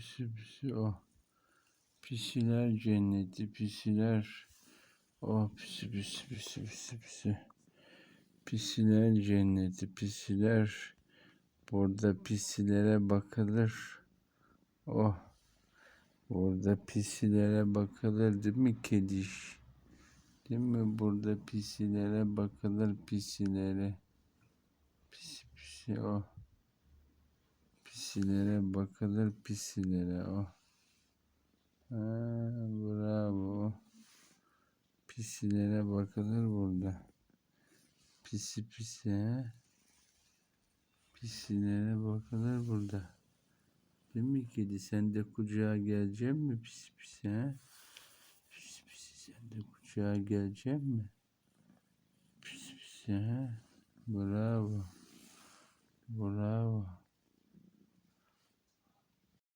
pisi pisi oh. Pisiler cenneti pisiler. Oh pisi pisi pisi pisi pisi. Pisiler cenneti pisiler. Burada pisilere bakılır. Oh. Burada pisilere bakılır değil mi kediş? Değil mi? Burada pisilere bakılır pisilere. Pisi pisi oh. Pisilere bakılır pisilere oh. Ha, bravo. Pisilere bakılır burada. Pisi pisi. Pisilere bakılır burada. Değil mi kedi? Sen de kucağa gelecek mi pisi pisi he? Pisi pisi sen de kucağa gelecek mi? Pisi pisi he? Bravo. Bravo.